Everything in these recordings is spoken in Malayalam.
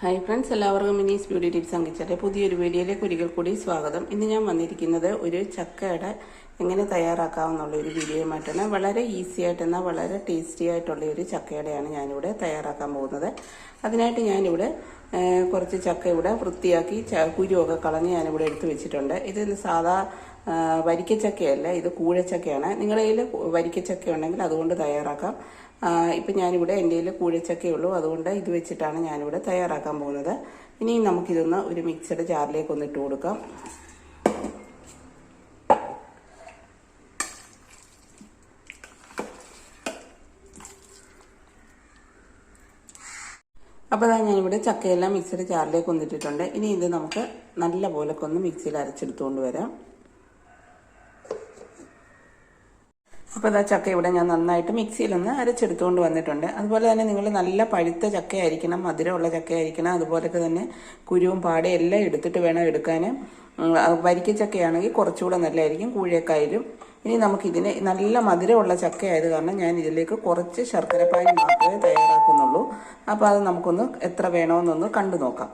ഹായ് ഫ്രണ്ട്സ് എല്ലാവർക്കും മിനീസ് ബ്യൂട്ടി ടിപ്സ് അങ്കിച്ചയുടെ പുതിയൊരു വീഡിയോയിലേക്ക് ഒരിക്കൽ കൂടി സ്വാഗതം. ഇന്ന് ഞാൻ വന്നിരിക്കുന്നത് ഒരു ചക്കയുടെ എങ്ങനെ തയ്യാറാക്കാമെന്നുള്ള ഒരു വീഡിയോയുമായിട്ടാണ്. വളരെ ഈസി ആയിട്ട് എന്നാൽ വളരെ ടേസ്റ്റി ആയിട്ടുള്ള ഒരു ചക്കയുടെയാണ് ഞാനിവിടെ തയ്യാറാക്കാൻ പോകുന്നത്. അതിനായിട്ട് ഞാനിവിടെ കുറച്ച് ചക്ക ഇവിടെ വൃത്തിയാക്കി കുരുവൊക്കെ കളഞ്ഞ് ഞാനിവിടെ എടുത്തു വെച്ചിട്ടുണ്ട്. ഇത് സാധാ വരിക്കച്ചക്കയല്ല ഇത് കൂഴച്ചക്കയാണ്. നിങ്ങളുടെ കയ്യിൽ വരിക്കച്ചക്ക ഉണ്ടെങ്കിൽ അതുകൊണ്ട് തയ്യാറാക്കാം. ഇപ്പം ഞാനിവിടെ എന്റെ കയ്യിൽ കൂഴച്ചക്കയേ ഉള്ളൂ. അതുകൊണ്ട് ഇത് വെച്ചിട്ടാണ് ഞാനിവിടെ തയ്യാറാക്കാൻ പോകുന്നത്. ഇനി നമുക്കിതൊന്ന് ഒരു മിക്സഡ് ജാറിലേക്ക് ഒന്ന് ഇട്ട് കൊടുക്കാം. അപ്പോൾ അതാ ഞാനിവിടെ ചക്കയെല്ലാം മിക്സഡ് ജാറിലേക്ക് ഒന്നിട്ടിട്ടുണ്ട് ഇനി ഇത് നമുക്ക് നല്ല പോലെ ഒന്ന് മിക്സിയിൽ അരച്ചെടുത്തുകൊണ്ട് വരാം. അപ്പോൾ ഇതാ ചക്ക ഇവിടെ ഞാൻ നന്നായിട്ട് മിക്സിയിലൊന്ന് അരച്ചെടുത്തുകൊണ്ട് വന്നിട്ടുണ്ട്. അതുപോലെ തന്നെ നിങ്ങൾ നല്ല പഴുത്ത ചക്കയായിരിക്കണം മധുരമുള്ള ചക്കയായിരിക്കണം. അതുപോലൊക്കെ തന്നെ കുരുവും പാടെ എല്ലാം എടുത്തിട്ട് വേണം എടുക്കാൻ. വരിക്ക ചക്കയാണെങ്കിൽ കുറച്ചുകൂടെ നല്ലതായിരിക്കും കൂഴക്കായാലും ഇനി നമുക്കിതിന് നല്ല മധുരമുള്ള ചക്ക ആയത് കാരണം ഞാൻ ഇതിലേക്ക് കുറച്ച് ശർക്കരപ്പാനി മാത്രമേ തയ്യാറാക്കുന്നുള്ളൂ. അപ്പോൾ അത് നമുക്കൊന്ന് എത്ര വേണമെന്നൊന്ന് കണ്ടു നോക്കാം.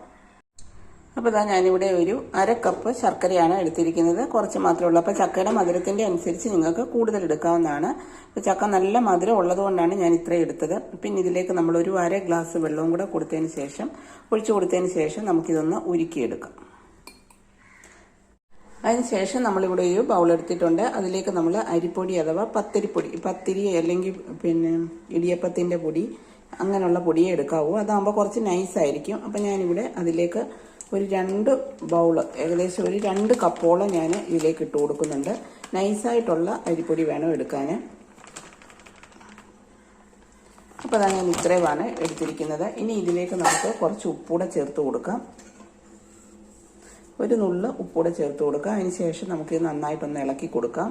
അപ്പോൾ ഇതാ ഞാനിവിടെ ഒരു അര കപ്പ് ശർക്കരയാണ് എടുത്തിരിക്കുന്നത്. കുറച്ച് മാത്രമേ ഉള്ളൂ. അപ്പോൾ ചക്കയുടെ മധുരത്തിന്റെ അനുസരിച്ച് നിങ്ങൾക്ക് കൂടുതൽ എടുക്കാവുന്നതാണ്. അപ്പോൾ ചക്ക നല്ല മധുരം ഉള്ളതുകൊണ്ടാണ് ഞാൻ ഇത്രയും എടുത്തത്. പിന്നെ ഇതിലേക്ക് നമ്മളൊരു അര ഗ്ലാസ് വെള്ളവും കൂടെ കൊടുത്തതിന് ശേഷം ഒഴിച്ചു കൊടുത്തതിന് ശേഷം നമുക്കിതൊന്ന് ഉരുക്കിയെടുക്കാം. അതിനുശേഷം നമ്മളിവിടെ ഒരു ബൗൾ എടുത്തിട്ടുണ്ട്. അതിലേക്ക് നമ്മൾ അരിപ്പൊടി അഥവാ പത്തിരിപ്പൊടി പത്തിരി അല്ലെങ്കിൽ പിന്നെ ഇടിയപ്പത്തിന്റെ പൊടി അങ്ങനെയുള്ള പൊടിയെ എടുക്കാവൂ. അതാകുമ്പോൾ കുറച്ച് നൈസായിരിക്കും അപ്പം ഞാനിവിടെ അതിലേക്ക് ഒരു രണ്ട് ബൗൾ ഏകദേശം ഒരു രണ്ട് കപ്പോളം ഞാൻ ഇതിലേക്ക് ഇട്ട് കൊടുക്കുന്നുണ്ട്. നൈസായിട്ടുള്ള അരിപ്പൊടി വേണം എടുക്കാൻ അപ്പോൾ അതാണ് ഞാൻ ഇത്രയുമാണ് എടുത്തിരിക്കുന്നത്. ഇനി ഇതിലേക്ക് നമുക്ക് കുറച്ച് ഉപ്പൂടെ ചേർത്ത് കൊടുക്കാം. ഒരു നുള്ള് ഉപ്പൂടെ ചേർത്ത് കൊടുക്കാം. അതിന് ശേഷം നമുക്ക് ഇത് നന്നായിട്ടൊന്ന് ഇളക്കി കൊടുക്കാം.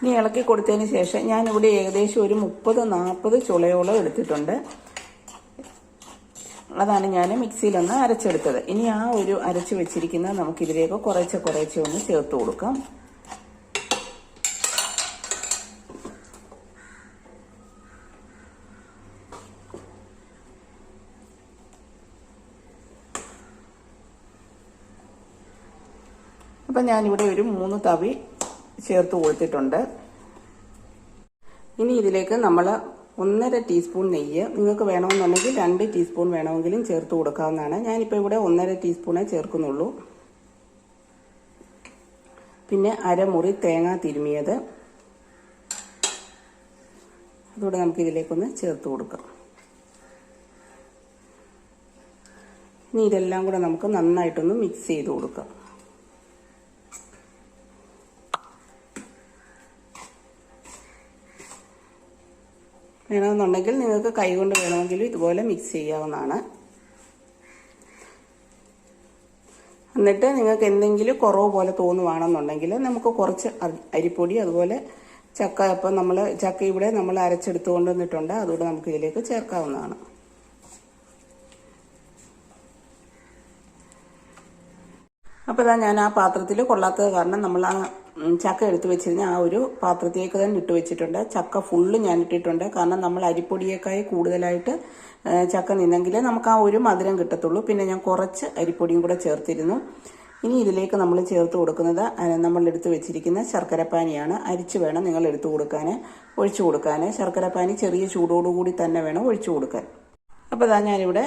ഇനി ഇളക്കി കൊടുത്തതിന് ശേഷം ഞാനിവിടെ ഏകദേശം ഒരു മുപ്പത് നാൽപ്പത് ചുളയോളം എടുത്തിട്ടുണ്ട്. അതാണ് ഞാൻ മിക്സിയിലൊന്ന് അരച്ചെടുത്തത്. ഇനി ആ ഒരു അരച്ച് വെച്ചിരിക്കുന്ന നമുക്കിതിലേക്ക് കുറേശ്ശെ കുറേശ്ശെ ഒന്ന് ചേർത്ത് കൊടുക്കാം. അപ്പം ഞാനിവിടെ ഒരു മൂന്ന് തവി ചേർത്ത് കൊടുത്തിട്ടുണ്ട്. ഇനി ഇതിലേക്ക് നമ്മൾ ഒന്നര ടീസ്പൂൺ നെയ്യ്. നിങ്ങൾക്ക് വേണമെന്നുണ്ടെങ്കിൽ രണ്ട് ടീസ്പൂൺ വേണമെങ്കിലും ചേർത്ത് കൊടുക്കാവുന്നതാണ്. ഞാനിപ്പോൾ ഇവിടെ ഒന്നര ടീസ്പൂണേ ചേർക്കുന്നുള്ളൂ. പിന്നെ അരമുറി തേങ്ങ തിരുമിയത്. അതുകൂടെ നമുക്ക് ഇതിലേക്കൊന്ന് ചേർത്ത് കൊടുക്കാം. ഇനി ഇതെല്ലാം കൂടെ നമുക്ക് നന്നായിട്ടൊന്ന് മിക്സ് ചെയ്ത് കൊടുക്കാം. വേണമെന്നുണ്ടെങ്കിൽ നിങ്ങൾക്ക് കൈകൊണ്ട് വേണമെങ്കിലും ഇതുപോലെ മിക്സ് ചെയ്യാവുന്നതാണ്. എന്നിട്ട് നിങ്ങൾക്ക് എന്തെങ്കിലും കുറവ് പോലെ തോന്നുവാണെന്നുണ്ടെങ്കിൽ നമുക്ക് കുറച്ച് അരിപ്പൊടി അതുപോലെ ചക്ക ഇപ്പം നമ്മൾ ചക്ക ഇവിടെ നമ്മൾ അരച്ചെടുത്ത് കൊണ്ടുവന്നിട്ടുണ്ട് അതുകൂടെ നമുക്ക് ഇതിലേക്ക് ചേർക്കാവുന്നതാണ്. അപ്പോൾ ഇതാ ഞാൻ ആ പാത്രത്തിൽ കൊള്ളാത്തത് കാരണം നമ്മൾ ആ ചക്ക എടുത്തു വെച്ചിരുന്ന ആ ഒരു പാത്രത്തിലേക്ക് തന്നെ ഇട്ട് വെച്ചിട്ടുണ്ട്. ചക്ക ഫുള്ള് ഞാൻ ഇട്ടിട്ടുണ്ട്. കാരണം നമ്മൾ അരിപ്പൊടിയേക്കായി കൂടുതലായിട്ട് ചക്ക നിന്നെങ്കിൽ നമുക്ക് ആ ഒരു മധുരം കിട്ടത്തുള്ളൂ. പിന്നെ ഞാൻ കുറച്ച് അരിപ്പൊടിയും കൂടെ ചേർത്തിരുന്നു. ഇനി ഇതിലേക്ക് നമ്മൾ ചേർത്ത് കൊടുക്കുന്നത് നമ്മൾ എടുത്ത് വെച്ചിരിക്കുന്ന ശർക്കരപ്പാനിയാണ്. അരിച്ച് വേണം നിങ്ങൾ എടുത്തു കൊടുക്കാൻ ഒഴിച്ചു കൊടുക്കാൻ ശർക്കരപ്പാനി ചെറിയ ചൂടോടുകൂടി തന്നെ വേണം ഒഴിച്ചു കൊടുക്കാൻ. അപ്പോൾ ഇതാ ഞാനിവിടെ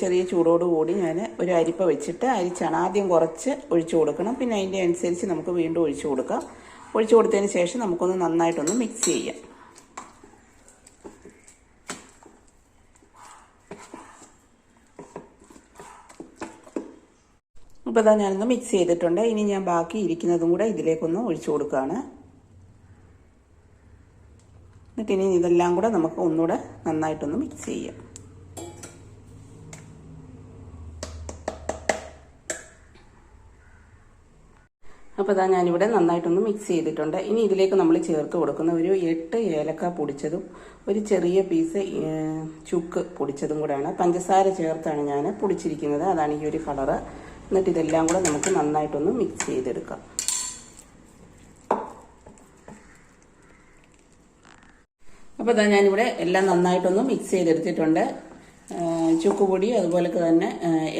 ചെറിയ ചൂടോടുകൂടി ഞാൻ ഒരു അരിപ്പ വെച്ചിട്ട് അരിച്ചാണ്. ആദ്യം കുറച്ച് ഒഴിച്ചു കൊടുക്കണം. പിന്നെ അതിന്റെ അനുസരിച്ച് നമുക്ക് വീണ്ടും ഒഴിച്ചു കൊടുക്കാം. ഒഴിച്ചു കൊടുത്തതിന് ശേഷം നമുക്കൊന്ന് നന്നായിട്ടൊന്ന് മിക്സ് ചെയ്യാം. അപ്പോൾ ഇതാ ഞാനൊന്ന് മിക്സ് ചെയ്തിട്ടുണ്ട്. ഇനി ഞാൻ ബാക്കി ഇരിക്കുന്നതും കൂടെ ഇതിലേക്കൊന്ന് ഒഴിച്ചു കൊടുക്കുകയാണ് എന്നിട്ട് ഇനി ഇതെല്ലാം കൂടെ നമുക്ക് ഒന്നുകൂടെ നന്നായിട്ടൊന്ന് മിക്സ് ചെയ്യാം. അപ്പോൾ ഇതാ ഞാനിവിടെ നന്നായിട്ടൊന്ന് മിക്സ് ചെയ്തിട്ടുണ്ട്. ഇനി ഇതിലേക്ക് നമ്മൾ ചേർത്ത് കൊടുക്കുന്ന ഒരു എട്ട് ഏലക്ക പൊടിച്ചതും ഒരു ചെറിയ പീസ് ചുക്ക് പൊടിച്ചതും കൂടെയാണ്. പഞ്ചസാര ചേർത്താണ് ഞാൻ പൊടിച്ചിരിക്കുന്നത്. അതാണ് ഈ ഒരു കളറ് എന്നിട്ട് ഇതെല്ലാം കൂടെ നമുക്ക് നന്നായിട്ടൊന്ന് മിക്സ് ചെയ്തെടുക്കാം. അപ്പോൾ ഇതാ ഞാനിവിടെ എല്ലാം നന്നായിട്ടൊന്ന് മിക്സ് ചെയ്തെടുത്തിട്ടുണ്ട്. ചുക്കുപൊടി അതുപോലെ തന്നെ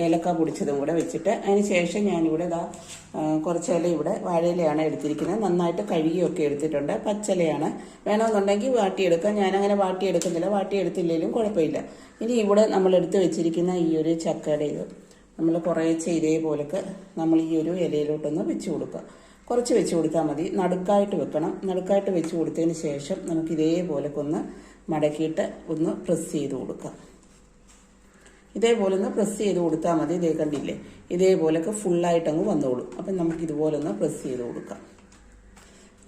ഏലക്ക പൊടിച്ചതും കൂടെ വെച്ചിട്ട് അതിന് ശേഷം ഞാനിവിടെ ഇതാ കുറച്ചില ഇവിടെ വാഴയിലയാണ് എടുത്തിരിക്കുന്നത്. നന്നായിട്ട് കഴുകിയൊക്കെ എടുത്തിട്ടുണ്ട്. പച്ചിലയാണ്. വേണമെന്നുണ്ടെങ്കിൽ വാട്ടിയെടുക്കാം. ഞാനങ്ങനെ വാട്ടിയെടുക്കുന്നില്ല. വാട്ടിയെടുത്തില്ലെങ്കിലും കുഴപ്പമില്ല. ഇനി ഇവിടെ നമ്മൾ എടുത്ത് വെച്ചിരിക്കുന്ന ഈ ഒരു ചക്കയുടെ ഇത് നമ്മൾ കുറേശ്ശെ ഇതേപോലൊക്കെ നമ്മൾ ഈ ഒരു ഇലയിലോട്ടൊന്ന് വെച്ച് കൊടുക്കുക. കുറച്ച് വെച്ച് കൊടുത്താൽ മതി. നടുക്കായിട്ട് വെക്കണം. നടുക്കായിട്ട് വെച്ച് കൊടുത്തതിന് ശേഷം നമുക്ക് ഇതേപോലൊക്കെ ഒന്ന് മടക്കിയിട്ട് ഒന്ന് പ്രസ് ചെയ്ത് കൊടുക്കാം. ഇതേപോലെ ഒന്ന് പ്രസ് ചെയ്ത് കൊടുത്താൽ മതി. ഇതേ കണ്ടില്ലേ? ഇതേപോലൊക്കെ ഫുള്ളായിട്ട് അങ്ങ് വന്നോളും. അപ്പം നമുക്ക് ഇതുപോലെ ഒന്ന് പ്രസ് ചെയ്ത് കൊടുക്കാം.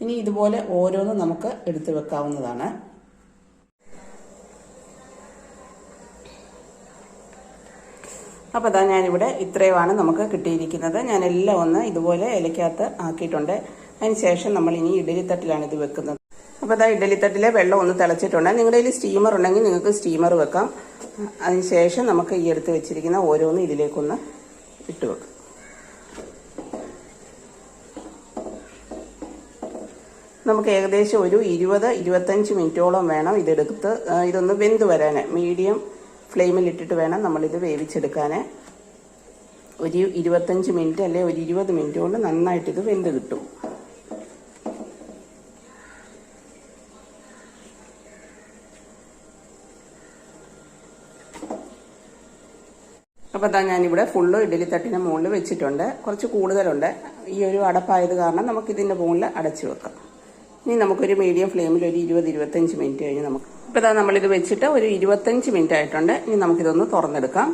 ഇനി ഇതുപോലെ ഓരോന്നും നമുക്ക് എടുത്തു വെക്കാവുന്നതാണ്. അപ്പോൾ അതാ ഞാനിവിടെ ഇത്രയുമാണ് നമുക്ക് കിട്ടിയിരിക്കുന്നത്. ഞാൻ എല്ലാം ഒന്ന് ഇതുപോലെ ഇലക്കകത്ത് ആക്കിയിട്ടുണ്ട്. അതിന് ശേഷം നമ്മൾ ഇനി ഇഡലിത്തട്ടിലാണ് ഇത് വെക്കുന്നത്. അപ്പോൾ അതാ ഇഡലിത്തട്ടിലെ വെള്ളം ഒന്ന് തിളച്ചിട്ടുണ്ട്. നിങ്ങളുടെ കയ്യിൽ സ്റ്റീമർ ഉണ്ടെങ്കിൽ നിങ്ങൾക്ക് സ്റ്റീമർ വെക്കാം. അതിനുശേഷം നമുക്ക് ഈ എടുത്ത് വെച്ചിരിക്കുന്ന ഓരോന്നും ഇതിലേക്കൊന്ന് ഇട്ട് വെക്കാം. നമുക്ക് ഏകദേശം ഒരു ഇരുപത് ഇരുപത്തഞ്ച് മിനിറ്റോളം വേണം ഇതെടുത്ത് ഇതൊന്ന് വെന്ത് വരാൻ മീഡിയം ഫ്ലെയിമിൽ ഇട്ടിട്ട് വേണം നമ്മളിത് വേവിച്ചെടുക്കാൻ ഒരു ഇരുപത്തഞ്ച് മിനിറ്റ് അല്ലെ ഒരു ഇരുപത് മിനിറ്റ് കൊണ്ട് നന്നായിട്ടിത് വെന്ത് കിട്ടും. അപ്പോൾ അതാ ഞാനിവിടെ ഫുള്ള് ഇഡലി തട്ടിന് മുകളിൽ വെച്ചിട്ടുണ്ട്. കുറച്ച് കൂടുതലുണ്ട്. ഈ ഒരു അടപ്പായത് കാരണം നമുക്ക് ഇതിന്റെ മുകളിൽ അടച്ചു വെക്കാം. ഇനി നമുക്കൊരു മീഡിയം ഫ്ലെയിമിൽ ഒരു ഇരുപത് ഇരുപത്തഞ്ച് മിനിറ്റ് കഴിഞ്ഞ് നമുക്ക് ഇപ്പോൾ ഇതാ നമ്മളിത് വെച്ചിട്ട് ഒരു ഇരുപത്തഞ്ച് മിനിറ്റ് ആയിട്ടുണ്ട്. ഇനി നമുക്കിതൊന്ന് തുറന്നെടുക്കാം.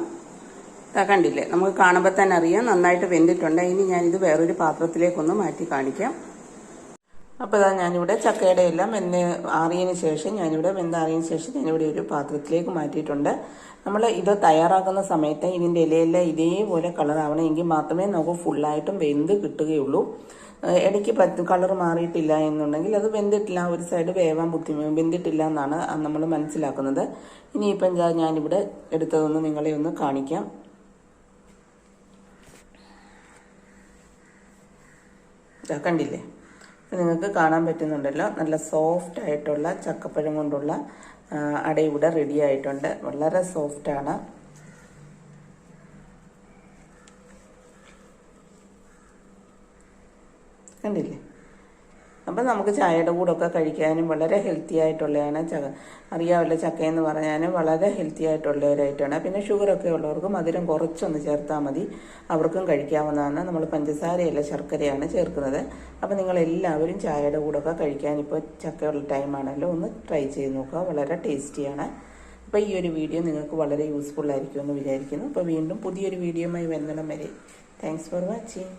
ഇതാ കണ്ടില്ലേ? നമുക്ക് കാണുമ്പോൾ തന്നെ അറിയാം. നന്നായിട്ട് വെന്തിട്ടുണ്ട്. ഇനി ഞാനിത് വേറൊരു പാത്രത്തിലേക്കൊന്ന് മാറ്റി കാണിക്കാം. അപ്പോൾ ഇതാ ഞാനിവിടെ ചക്കയുടെ എല്ലാം വെന്ന് ആറിയതിന് ശേഷം ഞാനിവിടെ വെന്താറിയതിന് ശേഷം ഞാനിവിടെ ഒരു പാത്രത്തിലേക്ക് മാറ്റിയിട്ടുണ്ട്. നമ്മൾ ഇത് തയ്യാറാക്കുന്ന സമയത്ത് ഇതിന്റെ ഇലയെല്ലാം ഇതേപോലെ കളറാവണമെങ്കിൽ മാത്രമേ നമുക്ക് ഫുള്ളായിട്ടും വെന്ത് കിട്ടുകയുള്ളൂ. ഇടയ്ക്ക് പത്ത് കളർ മാറിയിട്ടില്ല എന്നുണ്ടെങ്കിൽ അത് വെന്തിട്ടില്ല ഒരു സൈഡ് വേവാൻ ബുദ്ധിമുട്ട് വെന്തിട്ടില്ല എന്നാണ് നമ്മൾ മനസ്സിലാക്കുന്നത്. ഇനിയിപ്പം ഞാനിവിടെ എടുത്തതൊന്ന് നിങ്ങളെ ഒന്ന് കാണിക്കാം. കണ്ടില്ലേ? നിങ്ങൾക്ക് കാണാൻ പറ്റുന്നുണ്ടല്ലോ. നല്ല സോഫ്റ്റ് ആയിട്ടുള്ള ചക്കപ്പഴം കൊണ്ടുള്ള അട ഇവിടെ റെഡി ആയിട്ടുണ്ട്. വളരെ സോഫ്റ്റാണ് കണ്ടില്ലേ? അപ്പം നമുക്ക് ചായയുടെ കൂടെ ഒക്കെ കഴിക്കാനും വളരെ ഹെൽത്തി ആയിട്ടുള്ളതാണ് ചക അറിയാമല്ലോ ചക്കയെന്ന് പറഞ്ഞാൽ വളരെ ഹെൽത്തി ആയിട്ടുള്ള ഒരു ഐറ്റമാണ് പിന്നെ ഷുഗറൊക്കെ ഉള്ളവർക്ക് മധുരം കുറച്ചൊന്ന് ചേർത്താൽ മതി. അവർക്കും കഴിക്കാവുന്നതാണ്. നമ്മൾ പഞ്ചസാരയല്ല ശർക്കരയാണ് ചേർക്കുന്നത്. അപ്പം നിങ്ങൾ എല്ലാവരും ചായയുടെ കൂടെ ഒക്കെ കഴിക്കാൻ ഇപ്പോൾ ചക്കയുള്ള ടൈമാണല്ലോ ഒന്ന് ട്രൈ ചെയ്ത് നോക്കുക. വളരെ ടേസ്റ്റിയാണ് അപ്പോൾ ഈ ഒരു വീഡിയോ നിങ്ങൾക്ക് വളരെ യൂസ്ഫുൾ ആയിരിക്കുമെന്ന് വിചാരിക്കുന്നു. അപ്പോൾ വീണ്ടും പുതിയൊരു വീഡിയോയുമായി വരുന്നിടം വരെ. Thanks for watching